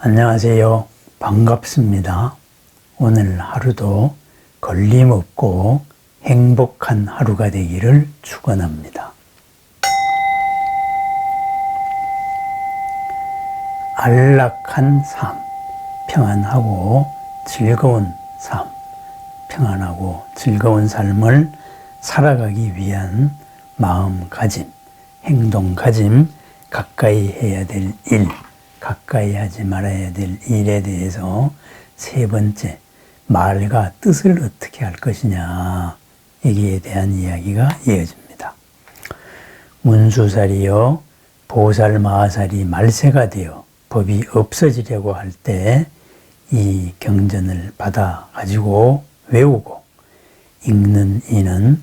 안녕하세요. 반갑습니다. 오늘 하루도 걸림없고 행복한 하루가 되기를 축원합니다. 안락한 삶, 평안하고 즐거운 삶, 평안하고 즐거운 삶을 살아가기 위한 마음가짐, 행동가짐, 가까이 해야 될 일, 가까이 하지 말아야 될 일에 대해서 세 번째, 말과 뜻을 어떻게 할 것이냐, 여기에 대한 이야기가 이어집니다. 문수살이요, 보살 마살이 말세가 되어 법이 없어지려고 할 때 이 경전을 받아 가지고 외우고 읽는 이는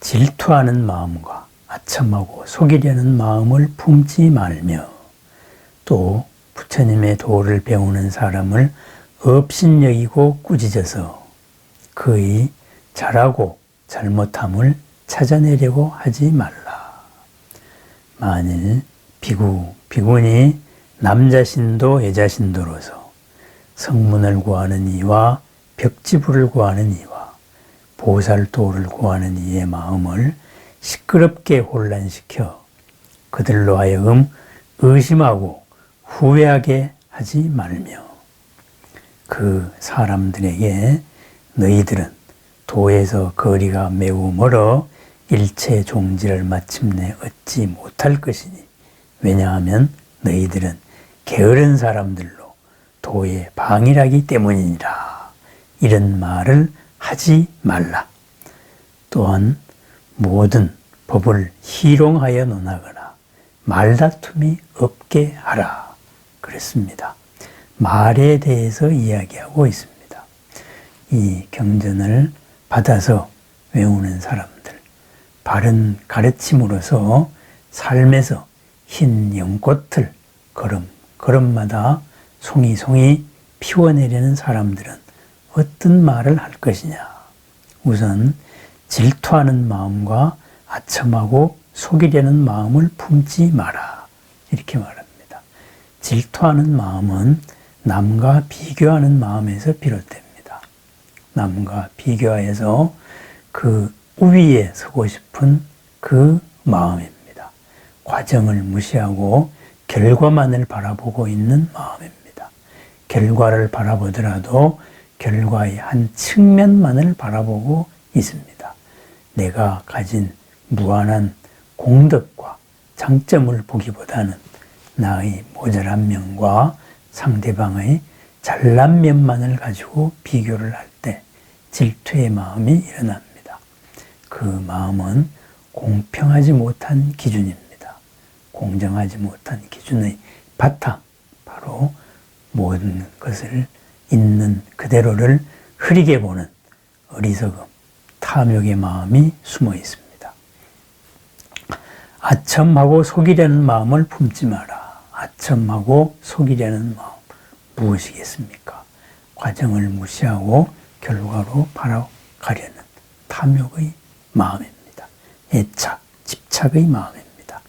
질투하는 마음과 아첨하고 속이려는 마음을 품지 말며 또 부처님의 도를 배우는 사람을 업신여기고 꾸짖어서 그의 잘하고 잘못함을 찾아내려고 하지 말라. 만일 비구, 비군이 남자신도 여자신도로서 성문을 구하는 이와 벽지부를 구하는 이와 보살도를 구하는 이의 마음을 시끄럽게 혼란시켜 그들로 하여금 의심하고 후회하게 하지 말며 그 사람들에게 너희들은 도에서 거리가 매우 멀어 일체 종지를 마침내 얻지 못할 것이니 왜냐하면 너희들은 게으른 사람들로 도에 방일하기 때문이니라. 이런 말을 하지 말라. 또한 모든 법을 희롱하여 논하거나 말다툼이 없게 하라 그랬습니다. 말에 대해서 이야기하고 있습니다. 이 경전을 받아서 외우는 사람들, 바른 가르침으로서 삶에서 흰 연꽃을 걸음, 걸음마다 송이송이 피워내려는 사람들은 어떤 말을 할 것이냐. 우선 질투하는 마음과 아첨하고 속이려는 마음을 품지 마라. 이렇게 말합니다. 질투하는 마음은 남과 비교하는 마음에서 비롯됩니다. 남과 비교하여서 그 우위에 서고 싶은 그 마음입니다. 과정을 무시하고 결과만을 바라보고 있는 마음입니다. 결과를 바라보더라도 결과의 한 측면만을 바라보고 있습니다. 내가 가진 무한한 공덕과 장점을 보기보다는 나의 모자란 면과 상대방의 잘난 면만을 가지고 비교를 할 때 질투의 마음이 일어납니다. 그 마음은 공평하지 못한 기준입니다. 공정하지 못한 기준의 바탕, 바로 모든 것을 있는 그대로를 흐리게 보는 어리석음, 탐욕의 마음이 숨어 있습니다. 아첨하고 속이려는 마음을 품지 마라. 아첨하고 속이려는 마음. 무엇이겠습니까? 과정을 무시하고 결과로 바라가려는 탐욕의 마음입니다. 애착, 집착의 마음입니다.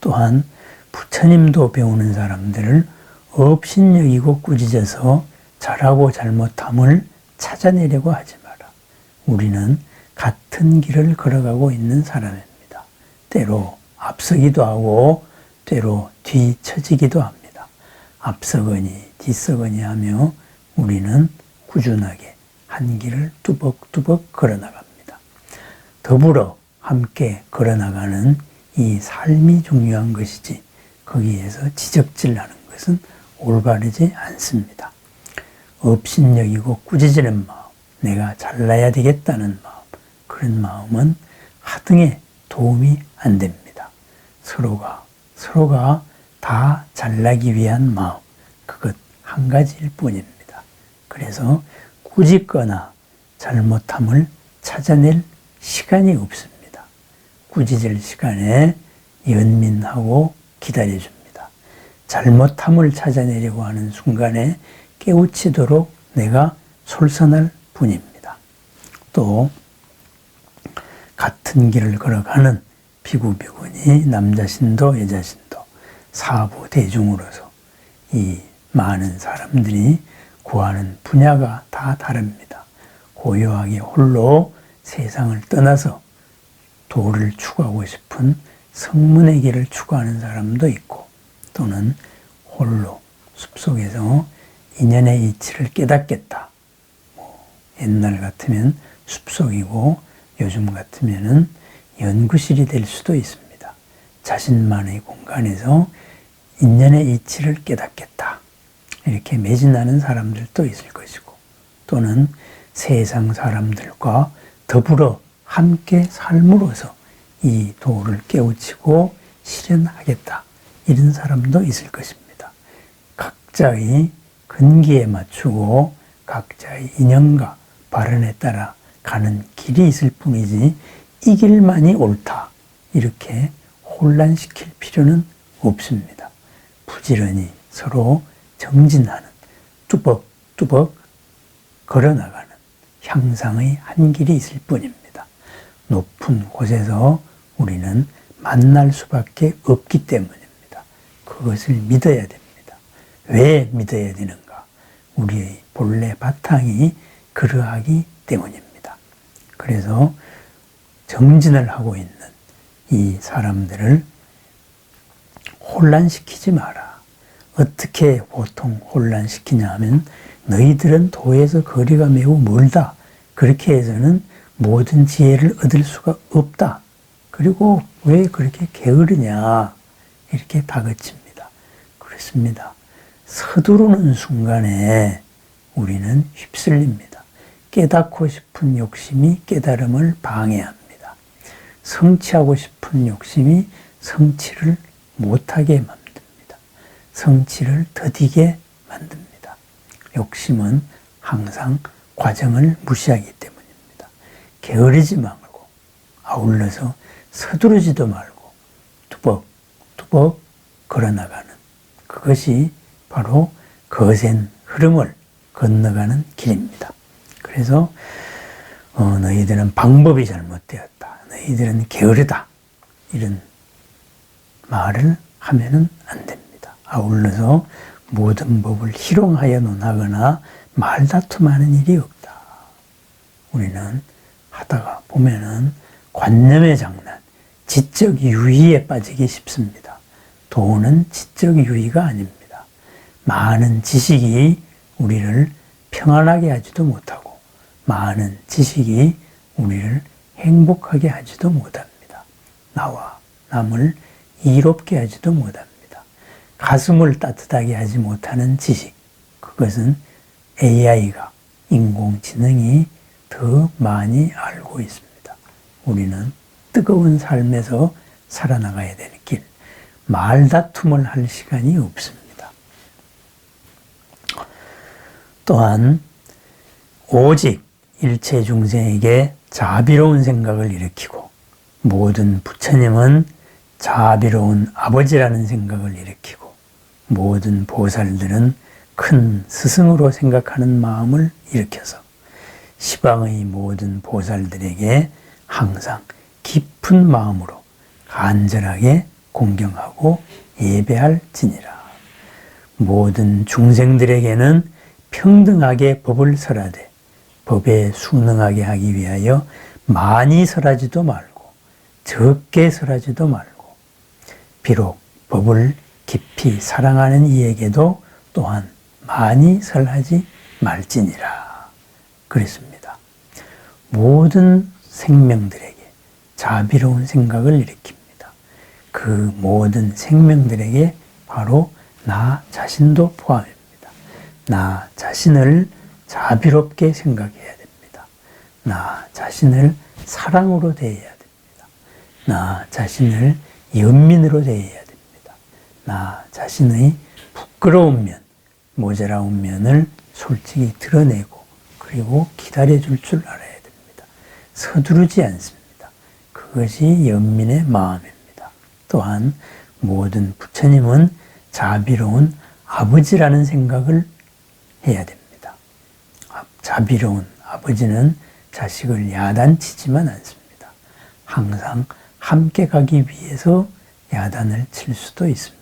또한 부처님도 배우는 사람들을 업신여기고 꾸짖어서 잘하고 잘못함을 찾아내려고 하지 마라. 우리는 같은 길을 걸어가고 있는 사람입니다. 때로 앞서기도 하고 때로 뒤처지기도 합니다. 앞서거니 뒤서거니 하며 우리는 꾸준하게 한 길을 뚜벅뚜벅 걸어나갑니다. 더불어 함께 걸어나가는 이 삶이 중요한 것이지 거기에서 지적질하는 것은 올바르지 않습니다. 업신여기고 꾸짖는 마음, 내가 잘나야 되겠다는 마음, 그런 마음은 하등에 도움이 안 됩니다. 서로가, 서로가 다 잘나기 위한 마음, 그것 한 가지일 뿐입니다. 그래서 꾸짖거나 잘못함을 찾아낼 시간이 없습니다. 꾸짖을 시간에 연민하고 기다려줍니다. 잘못함을 찾아내려고 하는 순간에 깨우치도록 내가 솔선할 뿐입니다. 또 같은 길을 걸어가는 비구비군이 남자신도 여자신도 사부 대중으로서 이 많은 사람들이 구하는 분야가 다 다릅니다. 고요하게 홀로 세상을 떠나서 도를 추구하고 싶은 성문의 길을 추구하는 사람도 있고 또는 홀로 숲속에서 인연의 이치를 깨닫겠다. 뭐 옛날 같으면 숲속이고 요즘 같으면은 연구실이 될 수도 있습니다. 자신만의 공간에서 인연의 이치를 깨닫겠다. 이렇게 매진하는 사람들도 있을 것이고 또는 세상 사람들과 더불어 함께 삶으로써 이 도를 깨우치고 실현하겠다. 이런 사람도 있을 것입니다. 각자의 근기에 맞추고 각자의 인연과 발언에 따라 가는 길이 있을 뿐이지 이 길만이 옳다. 이렇게 혼란시킬 필요는 없습니다. 부지런히 서로 정진하는 뚜벅뚜벅 걸어나가는 향상의 한 길이 있을 뿐입니다. 높은 곳에서 우리는 만날 수밖에 없기 때문입니다. 그것을 믿어야 됩니다. 왜 믿어야 되는가? 우리의 본래 바탕이 그러하기 때문입니다. 그래서 정진을 하고 있는 이 사람들을 혼란시키지 마라. 어떻게 보통 혼란시키냐 하면 너희들은 도에서 거리가 매우 멀다. 그렇게 해서는 모든 지혜를 얻을 수가 없다. 그리고 왜 그렇게 게으르냐. 이렇게 다그칩니다. 그렇습니다. 서두르는 순간에 우리는 휩쓸립니다. 깨닫고 싶은 욕심이 깨달음을 방해합니다. 성취하고 싶은 욕심이 성취를 못하게 만듭니다. 성취를 더디게 만듭니다. 욕심은 항상 과정을 무시하기 때문입니다. 게으르지 말고 아울러서 서두르지도 말고 두벅 두벅 걸어나가는 그것이 바로 거센 흐름을 건너가는 길입니다. 그래서 어, 너희들은 방법이 잘못되었다. 너희들은 게으르다. 이런 말을 하면은 안 됩니다. 아울러서 모든 법을 희롱하여 논하거나 말다툼하는 일이 없다. 우리는 하다가 보면은 관념의 장난, 지적 유의에 빠지기 쉽습니다. 도는 지적 유의가 아닙니다. 많은 지식이 우리를 평안하게 하지도 못하고, 많은 지식이 우리를 행복하게 하지도 못합니다. 나와 남을 이롭게 하지도 못합니다. 가슴을 따뜻하게 하지 못하는 지식. 그것은 AI가, 인공지능이 더 많이 알고 있습니다. 우리는 뜨거운 삶에서 살아나가야 되는 길. 말다툼을 할 시간이 없습니다. 또한, 오직 일체 중생에게 자비로운 생각을 일으키고 모든 부처님은 자비로운 아버지라는 생각을 일으키고 모든 보살들은 큰 스승으로 생각하는 마음을 일으켜서 시방의 모든 보살들에게 항상 깊은 마음으로 간절하게 공경하고 예배할 지니라. 모든 중생들에게는 평등하게 법을 설하되 법에 순응하게 하기 위하여 많이 설하지도 말고 적게 설하지도 말고 비록 법을 깊이 사랑하는 이에게도 또한 많이 설하지 말지니라 그랬습니다. 모든 생명들에게 자비로운 생각을 일으킵니다. 그 모든 생명들에게 바로 나 자신도 포함입니다. 나 자신을 자비롭게 생각해야 됩니다. 나 자신을 사랑으로 대해야 됩니다. 나 자신을 연민으로 대해야 됩니다. 나 자신의 부끄러운 면, 모자라운 면을 솔직히 드러내고 그리고 기다려줄 줄 알아야 됩니다. 서두르지 않습니다. 그것이 연민의 마음입니다. 또한 모든 부처님은 자비로운 아버지라는 생각을 해야 됩니다. 자비로운 아버지는 자식을 야단치지만 않습니다. 항상 함께 가기 위해서 야단을 칠 수도 있습니다.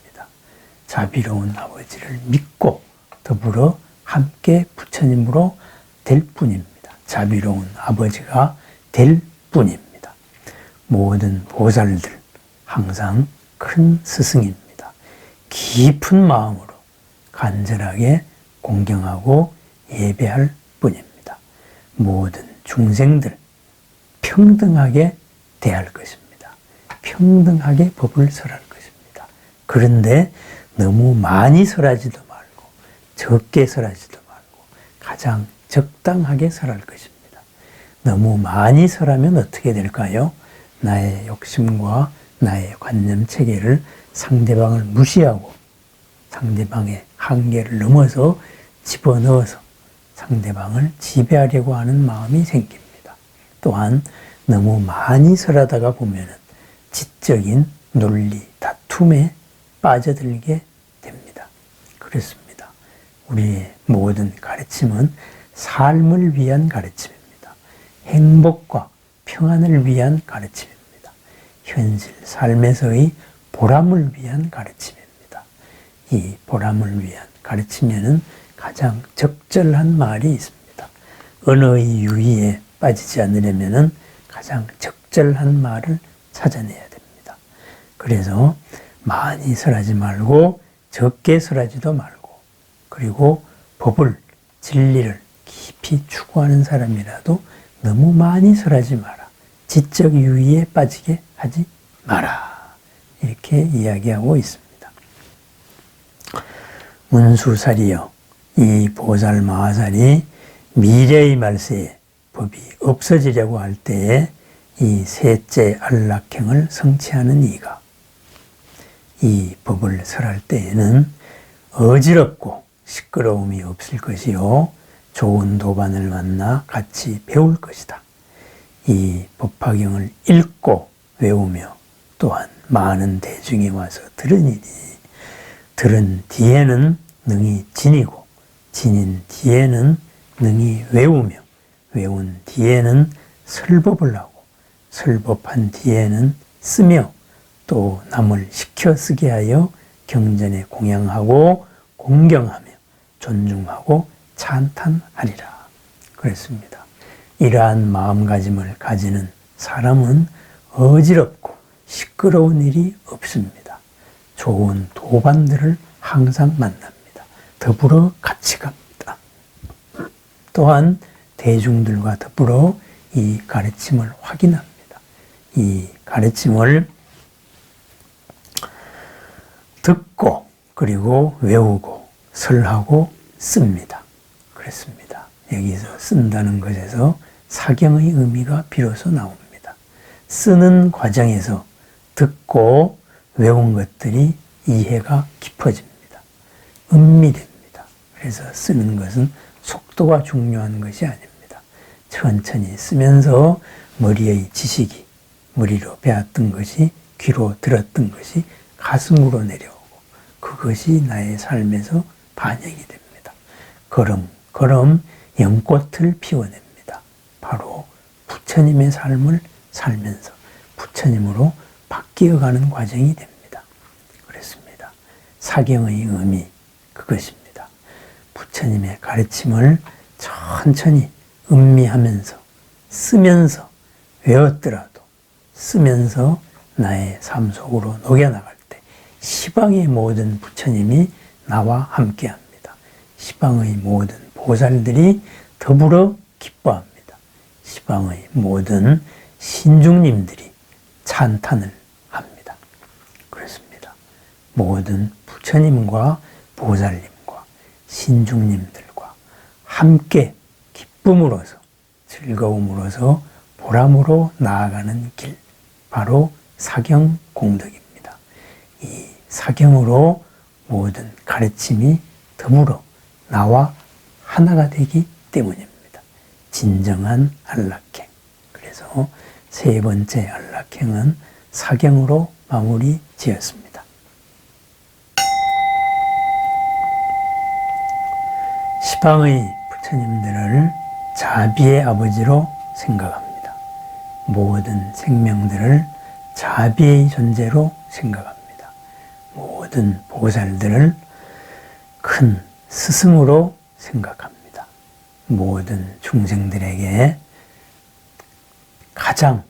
자비로운 아버지를 믿고 더불어 함께 부처님으로 될 뿐입니다. 자비로운 아버지가 될 뿐입니다. 모든 보살들 항상 큰 스승입니다. 깊은 마음으로 간절하게 공경하고 예배할. 모든 중생들 평등하게 대할 것입니다. 평등하게 법을 설할 것입니다. 그런데 너무 많이 설하지도 말고 적게 설하지도 말고 가장 적당하게 설할 것입니다. 너무 많이 설하면 어떻게 될까요? 나의 욕심과 나의 관념 체계를 상대방을 무시하고 상대방의 한계를 넘어서 집어넣어서 상대방을 지배하려고 하는 마음이 생깁니다. 또한 너무 많이 설하다가 보면은 지적인 논리, 다툼에 빠져들게 됩니다. 그렇습니다. 우리의 모든 가르침은 삶을 위한 가르침입니다. 행복과 평안을 위한 가르침입니다. 현실 삶에서의 보람을 위한 가르침입니다. 이 보람을 위한 가르침에는 가장 적절한 말이 있습니다. 언어의 유희에 빠지지 않으려면 가장 적절한 말을 찾아내야 됩니다. 그래서 많이 설하지 말고 적게 설하지도 말고 그리고 법을 진리를 깊이 추구하는 사람이라도 너무 많이 설하지 마라. 지적 유의에 빠지게 하지 마라. 이렇게 이야기하고 있습니다. 문수살이여 이 보살 마하살이 미래의 말세에 법이 없어지려고 할 때에 이 셋째 안락행을 성취하는 이가 이 법을 설할 때에는 어지럽고 시끄러움이 없을 것이요 좋은 도반을 만나 같이 배울 것이다. 이 법화경을 읽고 외우며 또한 많은 대중이 와서 들으니니 들은 뒤에는 능히 지니고 지닌 뒤에는 능히 외우며 외운 뒤에는 설법을 하고 설법한 뒤에는 쓰며 또 남을 시켜 쓰게 하여 경전에 공양하고 공경하며 존중하고 찬탄하리라 그랬습니다. 이러한 마음가짐을 가지는 사람은 어지럽고 시끄러운 일이 없습니다. 좋은 도반들을 항상 만납니다. 더불어 같이 갑니다. 또한 대중들과 더불어 이 가르침을 확인합니다. 이 가르침을 듣고 그리고 외우고 설하고 씁니다. 그랬습니다. 여기서 쓴다는 것에서 사경의 의미가 비로소 나옵니다. 쓰는 과정에서 듣고 외운 것들이 이해가 깊어집니다. 은밀됩 그래서 쓰는 것은 속도가 중요한 것이 아닙니다. 천천히 쓰면서 머리의 지식이 머리로 배웠던 것이 귀로 들었던 것이 가슴으로 내려오고 그것이 나의 삶에서 반영이 됩니다. 걸음 걸음 연꽃을 피워냅니다. 바로 부처님의 삶을 살면서 부처님으로 바뀌어가는 과정이 됩니다. 그렇습니다. 사경의 의미 그것입니다. 부처님의 가르침을 천천히 음미하면서 쓰면서 외웠더라도 쓰면서 나의 삶 속으로 녹여나갈 때 시방의 모든 부처님이 나와 함께합니다. 시방의 모든 보살들이 더불어 기뻐합니다. 시방의 모든 신중님들이 찬탄을 합니다. 그렇습니다. 모든 부처님과 보살님과 신중님들과 함께 기쁨으로서 즐거움으로서 보람으로 나아가는 길, 바로 사경 공덕입니다. 이 사경으로 모든 가르침이 더불어 나와 하나가 되기 때문입니다. 진정한 안락행. 그래서 세 번째 안락행은 사경으로 마무리 지었습니다. 시방의 부처님들을 자비의 아버지로 생각합니다. 모든 생명들을 자비의 존재로 생각합니다. 모든 보살들을 큰 스승으로 생각합니다. 모든 중생들에게 가장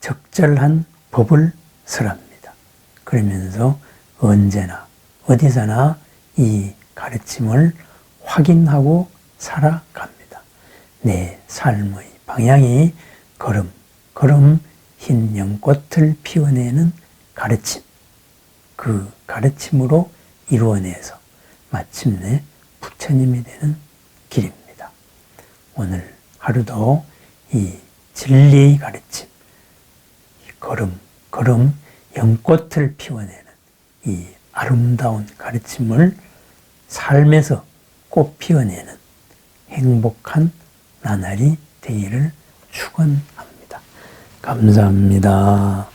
적절한 법을 설합니다. 그러면서 언제나 어디서나 이 가르침을 확인하고 살아갑니다. 내 삶의 방향이 걸음, 걸음 흰 연꽃을 피워내는 가르침, 그 가르침으로 이루어내서 마침내 부처님이 되는 길입니다. 오늘 하루도 이 진리의 가르침, 이 걸음, 걸음 연꽃을 피워내는 이 아름다운 가르침을 삶에서 꽃 피워내는 행복한 나날이 되기를 축원합니다. 감사합니다.